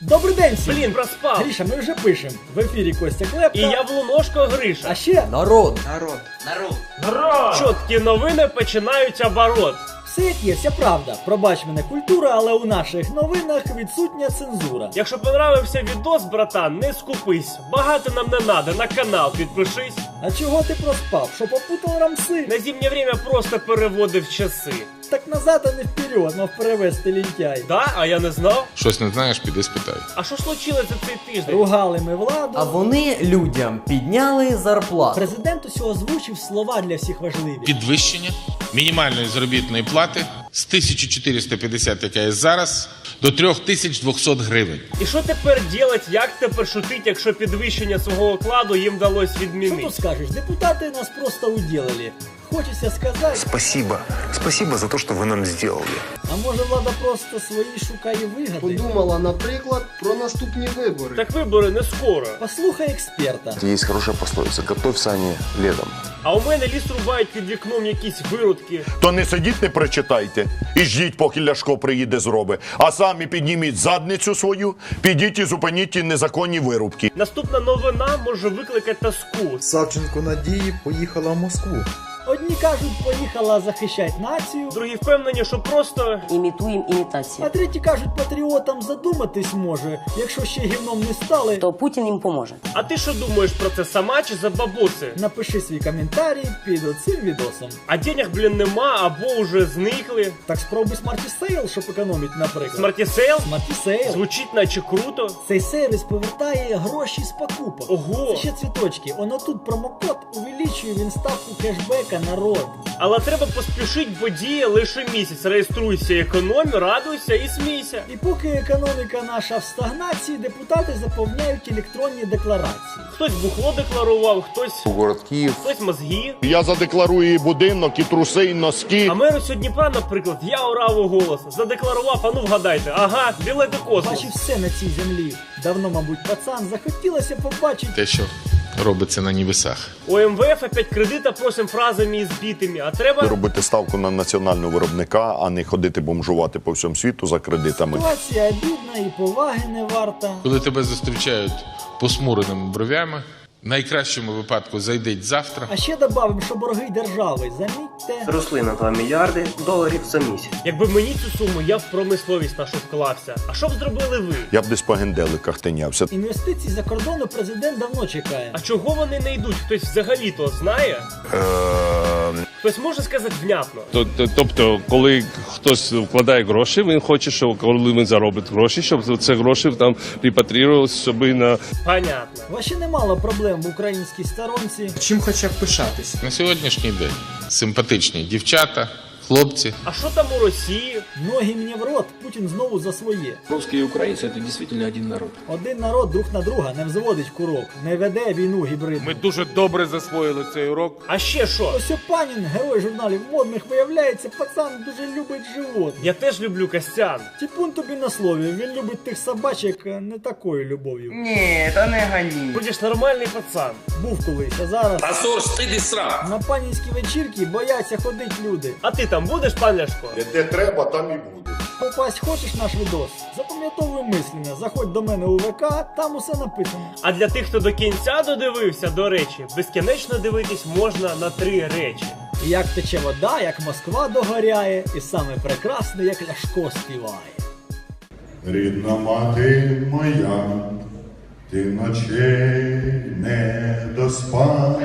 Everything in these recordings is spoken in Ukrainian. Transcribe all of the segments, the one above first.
Добрий день всім! Блін, проспав. Гріша, ми вже пишемо. В ефірі Костя Клепка. І Яблуношко А Гриша. А ще Народ. народ, народ, народ! Чоткі новини починають оборот. все як є, вся правда. Пробач мене культура, але у наших новинах відсутня цензура. Якщо понравився відос, братан, не скупись. Багато нам не надо, на канал підпишись. А чого ти проспав? Що попутав рамси? На зимнє время просто переводив часи. Так назад, а не вперед, мав перевести лінтяй. Да, а я не знав. Щось не знаєш, піди спитай. А що случилось за цей тиждень? Ругали ми владу. А вони людям підняли зарплату. Президент усього озвучив слова для всіх важливі. Підвищення мінімальної заробітної плати з 1450, яка є зараз, до 3200 гривень. І що тепер делать, як тепер шутить, якщо підвищення свого окладу їм вдалося Що відмінити? тут скажеш? Депутати нас просто уділили. Хочеться сказати, Спасибо. Спасибо за то, что вы нам сделали. а може влада просто свої шукає вигади? Подумала, наприклад, про наступні вибори. Так вибори не скоро. Послухай експерта. Есть хорошая пословица. Готовься, а не летом. А у мене ліс рубають під вікном якісь виродки. То не сидіть, не прочитайте і ждіть, поки Ляшко приїде зроби. А самі підніміть задницю свою, підіть і зупиніть ті незаконні вирубки. Наступна новина може викликати тоску. Савченко Надії поїхала в Москву. Одні кажуть, поїхала захищати націю, Другі впевнені, що просто Імітуємо імітацію. а треті кажуть, патріотам задуматись може, якщо ще гівном не стали. То Путін їм поможе. А ти що думаєш про це сама чи за бабуси? Напиши свій коментарій під оцим відосом. А денег, блін, нема або вже зникли. Так спробуй Smarty Sale, щоб економити, наприклад. Смартісейл Smarty Sale. звучить наче круто. Цей сервіс повертає гроші з покупок. Ого! Це ще цвіточки. Оно тут промокод увеличує він ставку кешбека народ. Але треба поспішити, бо діє лише місяць. Реєструйся, економь, радуйся і смійся. І поки економіка наша в стагнації, депутати заповняють електронні декларації. Хтось бухло декларував, хтось Город Киев. хтось мозги. Я задекларую і будинок, і труси, і носки. А меру сьогодні Дніпра, наприклад, я орав у голос. Задекларував, а ну вгадайте. Ага, білети космос. Бачив все на цій землі. Давно, мабуть, пацан захотілося побачити. Те, що робиться на нівесах. У МВФ опять кредита просим фразами і збитими, а треба. Робити ставку на національного виробника, а не ходити бомжувати по всьому світу за кредитами. Ситуація бідна і поваги не варта. Коли тебе зустрічають посмуреними бровями, в найкращому випадку зайдіть завтра. А ще добавим, що борги держави, замітьте. Росли на 2 мільярди доларів за місяць. Якби мені цю суму, я в промисловість нашу вклався. А що б зробили ви? Я б десь по генделиках тинявся. Інвестицій за кордону президент давно чекає. А чого вони не йдуть? Хтось взагалі то знає? Хтось може сказати внятно. Тобто, коли хтось вкладає гроші, він хоче, щоб коли він заробить гроші, щоб це гроші там репатріювалися собі на Понятно. Ваще немало проблем в українській сторонці. Чим хоча б пишатись? На сьогоднішній день симпатичні дівчата, хлопці. А що там у Росії? Ноги мені в рот, Путін знову за своє. Русські і українці це дійсно один народ. Один народ друг на друга не взводить курок, не веде війну гібридну. Ми дуже добре засвоїли цей урок. А ще що? Ось Панін, герой журналів модних, виявляється, пацан дуже любить живот. Я теж люблю Костян. Тіпун тобі на слові, він любить тих собачок е, не такою любов'ю. Ні, та не гані. Будеш нормальний пацан. Був колись, а зараз Асур, стиди сра. на панінські вечірки бояться ходить люди. А ти там будеш, пан Ляшко? Де треба, там і буде. Попасть хочеш наш відос? Запам'ятовуй мислення, заходь до мене у ВК, там усе написано. А для тих, хто до кінця додивився, до речі, безкінечно дивитись можна на три речі. Як тече вода, як Москва догоряє, і саме прекрасне, як Ляшко співає. Рідна мати моя, ти ночей не доспала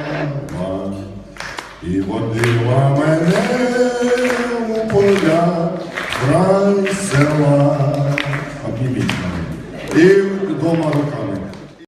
і водила мене Gomorrah.